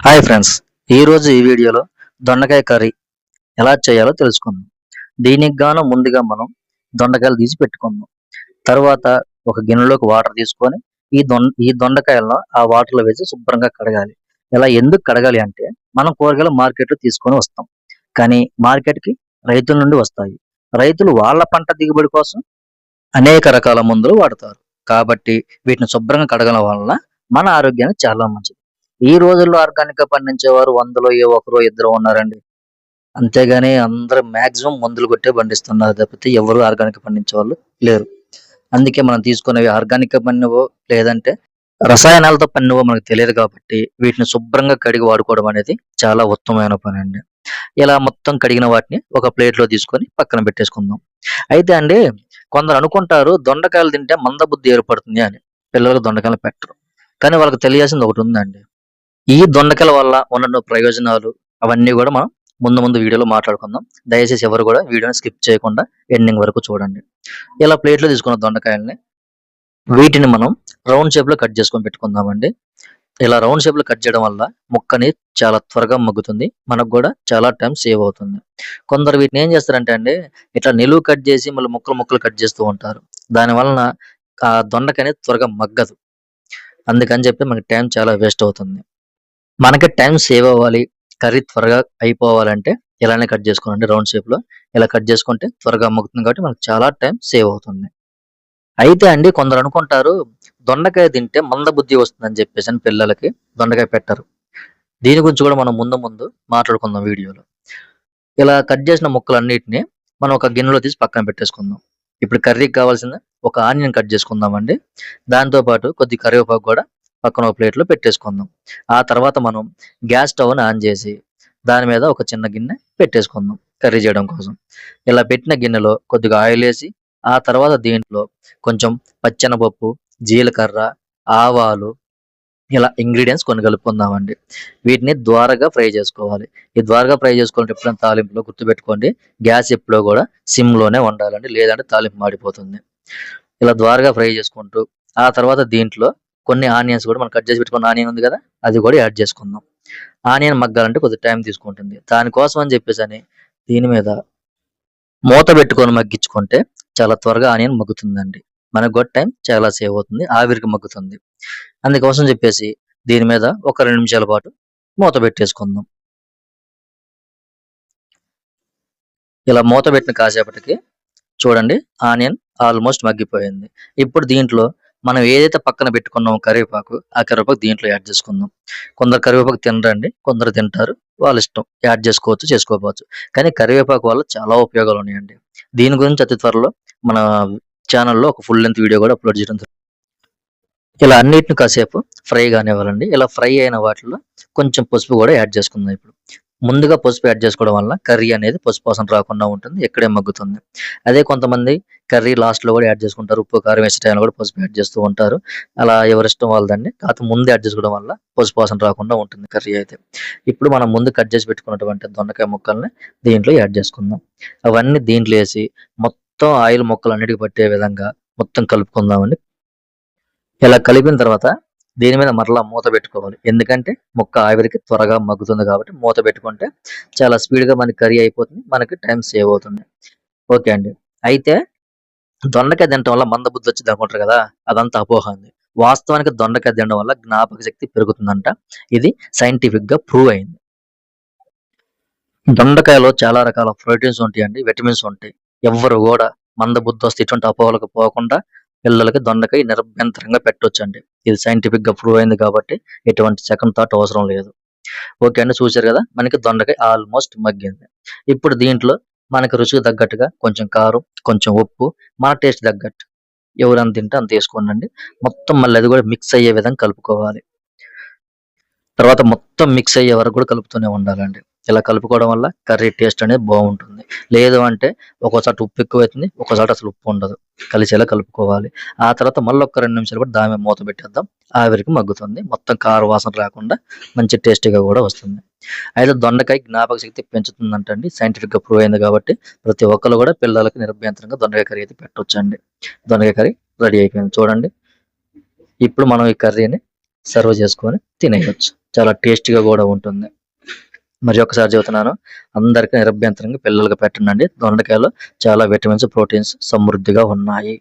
Hi friends ఈరోజు ఈ వీడియోలో దొండకాయ కర్రీ ఎలా చేయాలో తెలుసుకుందాం. దీనికి గాను ముందుగా మనం దొండకాయలు తీసి పెట్టుకుందాం. తర్వాత ఒక గిన్నెలోకి వాటర్ తీసుకొని ఈ దొండ ఈ దొండకాయలను ఆ వాటర్లో వేసి శుభ్రంగా కడగాలి. ఇలా ఎందుకు కడగాలి అంటే మనం కూరగాయలు మార్కెట్లో తీసుకొని వస్తాం. కానీ మార్కెట్కి రైతుల నుండి వస్తాయి. రైతులు వాళ్ళ పంట దిగుబడి కోసం అనేక రకాల మందులు వాడతారు. కాబట్టి వీటిని శుభ్రంగా కడగడం వలన మన ఆరోగ్యానికి చాలా మంచిది. ఈ రోజుల్లో ఆర్గానిక్గా పండించేవారు వందలో ఏ ఒకరో ఇద్దరు ఉన్నారండి. అంతేగాని అందరూ మాక్సిమం మందులు కొట్టే పండిస్తున్నారు తప్పితే ఎవరు ఆర్గానిక్ పండించే వాళ్ళు లేరు. అందుకే మనం తీసుకునేవి ఆర్గానిక్ పన్నువో లేదంటే రసాయనాలతో పన్నువో మనకు తెలియదు కాబట్టి వీటిని శుభ్రంగా కడిగి వాడుకోవడం అనేది చాలా ఉత్తమమైన పని అండి ఇలా మొత్తం కడిగిన వాటిని ఒక ప్లేట్లో తీసుకొని పక్కన పెట్టేసుకుందాం. అయితే అండి కొందరు అనుకుంటారు దొండకాయలు తింటే మందబుద్ధి ఏర్పడుతుంది అని. పిల్లలకు దొండకాయలు పెట్టరు. కానీ వాళ్ళకి తెలియాల్సింది ఒకటి ఉందండి. ఈ దొండకల వల్ల ఉన్న ప్రయోజనాలు అవన్నీ కూడా మనం ముందు ముందు వీడియోలో మాట్లాడుకుందాం. దయచేసి ఎవరు కూడా వీడియోని స్కిప్ చేయకుండా ఎండింగ్ వరకు చూడండి. ఇలా ప్లేట్లో తీసుకున్న దొండకాయల్ని వీటిని మనం రౌండ్ షేప్లో కట్ చేసుకొని పెట్టుకుందామండి. ఇలా రౌండ్ షేప్లో కట్ చేయడం వల్ల ముక్కని చాలా త్వరగా మగ్గుతుంది. మనకు కూడా చాలా టైం సేవ్ అవుతుంది. కొందరు వీటిని ఏం చేస్తారంటే అండి ఇట్లా నిలువు కట్ చేసి మళ్ళీ ముక్కలు ముక్కలు కట్ చేస్తూ ఉంటారు. దాని వలన ఆ దొండకనే త్వరగా మగ్గదు. అందుకని చెప్పి మనకి టైం చాలా వేస్ట్ అవుతుంది. మనకి టైం సేవ్ అవ్వాలి కర్రీ త్వరగా అయిపోవాలంటే ఇలానే కట్ చేసుకోండి రౌండ్ షేప్లో. ఇలా కట్ చేసుకుంటే త్వరగా అమ్ముతుంది కాబట్టి మనకు చాలా టైం సేవ్ అవుతుంది. అయితే అండి కొందరు అనుకుంటారు దొండకాయ తింటే మంద బుద్ధి వస్తుందని చెప్పేసి అని పిల్లలకి దొండకాయ పెట్టరు. దీని గురించి కూడా మనం ముందు ముందు మాట్లాడుకుందాం వీడియోలో. ఇలా కట్ చేసిన ముక్కలన్నిటిని మనం ఒక గిన్నెలో తీసి పక్కన పెట్టేసుకుందాం. ఇప్పుడు కర్రీకి కావాల్సిన ఒక ఆనియన్ కట్ చేసుకుందామండి. దాంతో పాటు కొద్ది కరివేపాకు కూడా పక్కన ఒక ప్లేట్లో పెట్టేసుకుందాం. ఆ తర్వాత మనం గ్యాస్ స్టవ్ని ఆన్ చేసి దాని మీద ఒక చిన్న గిన్నె పెట్టేసుకుందాం కర్రీ చేయడం కోసం. ఇలా పెట్టిన గిన్నెలో కొద్దిగా ఆయిల్ వేసి ఆ తర్వాత దీంట్లో కొంచెం పచ్చెనపప్పు జీలకర్ర ఆవాలు ఇలా ఇంగ్రీడియంట్స్ కొన్ని కలుపుకుందామండి. వీటిని ద్వారగా ఫ్రై చేసుకోవాలి. ఈ ద్వారగా ఫ్రై చేసుకోవాలంటే ఎప్పుడైనా తాలింపులో గుర్తుపెట్టుకోండి గ్యాస్ ఎప్పుడో కూడా సిమ్లోనే ఉండాలండి లేదంటే తాలింపు మాడిపోతుంది. ఇలా ద్వారగా ఫ్రై చేసుకుంటూ ఆ తర్వాత దీంట్లో కొన్ని ఆనియన్స్ కూడా మనం కట్ చేసి పెట్టుకున్న ఆనియన్ ఉంది కదా అది కూడా యాడ్ చేసుకుందాం. ఆనియన్ మగ్గాలంటే కొద్దిగా టైం తీసుకుంటుంది. దానికోసం అని చెప్పేసి అని దీని మీద మూత పెట్టుకొని మగ్గించుకుంటే చాలా త్వరగా ఆనియన్ మగ్గుతుందండి. మనకు కూడా టైం చాలా సేవ్ అవుతుంది ఆవిరికి మగ్గుతుంది. అందుకోసం చెప్పేసి దీని మీద ఒక రెండు నిమిషాల పాటు మూత పెట్టేసుకుందాం. ఇలా మూత పెట్టిన కాసేపటికి చూడండి ఆనియన్ ఆల్మోస్ట్ మగ్గిపోయింది. ఇప్పుడు దీంట్లో మనం ఏదైతే పక్కన పెట్టుకున్నామో కరివేపాకు ఆ కరివేపాకు దీంట్లో యాడ్ చేసుకుందాం. కొందరు కరివేపాకు తినరండి కొందరు తింటారు. వాళ్ళ ఇష్టం యాడ్ చేసుకోవచ్చు చేసుకోకపోవచ్చు. కానీ కరివేపాకు వల్ల చాలా ఉపయోగాలు ఉన్నాయండి. దీని గురించి అతి త్వరలో మన ఛానల్లో ఒక ఫుల్ లెంత్ వీడియో కూడా అప్లోడ్ చేయడం జరుగుతుంది. ఇలా అన్నిటిని కాసేపు ఫ్రై కానివ్వాలండి. ఇలా ఫ్రై అయిన వాటిలో కొంచెం పసుపు కూడా యాడ్ చేసుకుందాం ఇప్పుడు. ముందుగా పసుపు యాడ్ చేసుకోవడం వల్ల కర్రీ అనేది పసుపు వాసన రాకుండా ఉంటుంది ఎక్కడే మగ్గుతుంది. అదే కొంతమంది కర్రీ లాస్ట్లో కూడా యాడ్ చేసుకుంటారు ఉప్పు కారం వేసే టైంలో కూడా పసుపు యాడ్ చేస్తూ ఉంటారు. అలా ఎవరిష్టం వాళ్ళదండి. కాకపోతే ముందు యాడ్ చేసుకోవడం వల్ల పసుపు వాసన రాకుండా ఉంటుంది కర్రీ అయితే. ఇప్పుడు మనం ముందు కట్ చేసి పెట్టుకున్నటువంటి దొండకాయ ముక్కల్ని దీంట్లో యాడ్ చేసుకుందాం. అవన్నీ దీంట్లో వేసి మొత్తం ఆయిల్ ముక్కలు అన్నిటికి పట్టే విధంగా మొత్తం కలుపుకుందామండి. ఇలా కలిపిన తర్వాత దీని మీద మరలా మూత పెట్టుకోవాలి. ఎందుకంటే ముక్క ఆవిరికి త్వరగా మగ్గుతుంది కాబట్టి మూత పెట్టుకుంటే చాలా స్పీడ్గా మనకి కర్రీ అయిపోతుంది మనకి టైం సేవ్ అవుతుంది. ఓకే అండి. అయితే దొండకాయ తినటం వల్ల మంద బుద్ధి వచ్చింది అనుకుంటారు కదా అదంతా అపోహ ఉంది వాస్తవానికి దొండకాయ తినడం వల్ల జ్ఞాపక శక్తి పెరుగుతుందంట. ఇది సైంటిఫిక్గా ప్రూవ్ అయింది. దొండకాయలో చాలా రకాల ప్రోటీన్స్ ఉంటాయండి విటమిన్స్ ఉంటాయి. ఎవ్వరు కూడా మంద బుద్ధి వస్తే ఇటువంటి అపోహలకు పోకుండా పిల్లలకి దొండకాయ నిరభ్యంతరంగా పెట్టొచ్చండి. ఇది సైంటిఫిక్గా ప్రూవ్ అయింది కాబట్టి ఎటువంటి సెకండ్ థాట్ అవసరం లేదు. ఓకే అండి చూసారు కదా? మనకి దొండకాయ ఆల్మోస్ట్ మగ్గింది. ఇప్పుడు దీంట్లో మనకి రుచికి తగ్గట్టుగా కొంచెం కారం కొంచెం ఉప్పు మన టేస్ట్ తగ్గట్టు. ఎవరు అంత తింటే అంత వేసుకోండి మొత్తం మళ్ళీ అది కూడా మిక్స్ అయ్యే విధంగా కలుపుకోవాలి. తర్వాత మొత్తం మిక్స్ అయ్యే వరకు కూడా కలుపుతూనే ఉండాలండి. ఇలా కలుపుకోవడం వల్ల కర్రీ టేస్ట్ అనేది బాగుంటుంది. లేదు అంటే ఒక్కోసారి ఉప్పు ఎక్కువ అవుతుంది ఒక్కోసారి అసలు ఉప్పు ఉండదు. కలిసేలా కలుపుకోవాలి. ఆ తర్వాత మళ్ళీ ఒక రెండు నిమిషాలు కూడా దాని మూత పెట్టేద్దాం. ఆవిరికి మగ్గుతుంది. మొత్తం కారు వాసన రాకుండా మంచి టేస్టీగా కూడా వస్తుంది. అయితే దొండకాయ జ్ఞాపక శక్తి పెంచుతుందంటండి. సైంటిఫిక్గా ప్రూవ్ అయింది కాబట్టి ప్రతి ఒక్కరు కూడా పిల్లలకి నిర్భయంతరంగా దొండకాయ కర్రీ అయితే పెట్టొచ్చండి. దొండకాయ కర్రీ రెడీ అయిపోయింది. చూడండి. ఇప్పుడు మనం ఈ కర్రీని సర్వ్ చేసుకొని తినేయచ్చు. చాలా టేస్టీగా కూడా ఉంటుంది. మరి ఒకసారి చెబుతున్నాను అందరికీ నిరభ్యంతరంగా పిల్లలకి పెట్టండి. దొండకాయలు చాలా విటమిన్స్ ప్రోటీన్స్ సమృద్ధిగా ఉన్నాయి.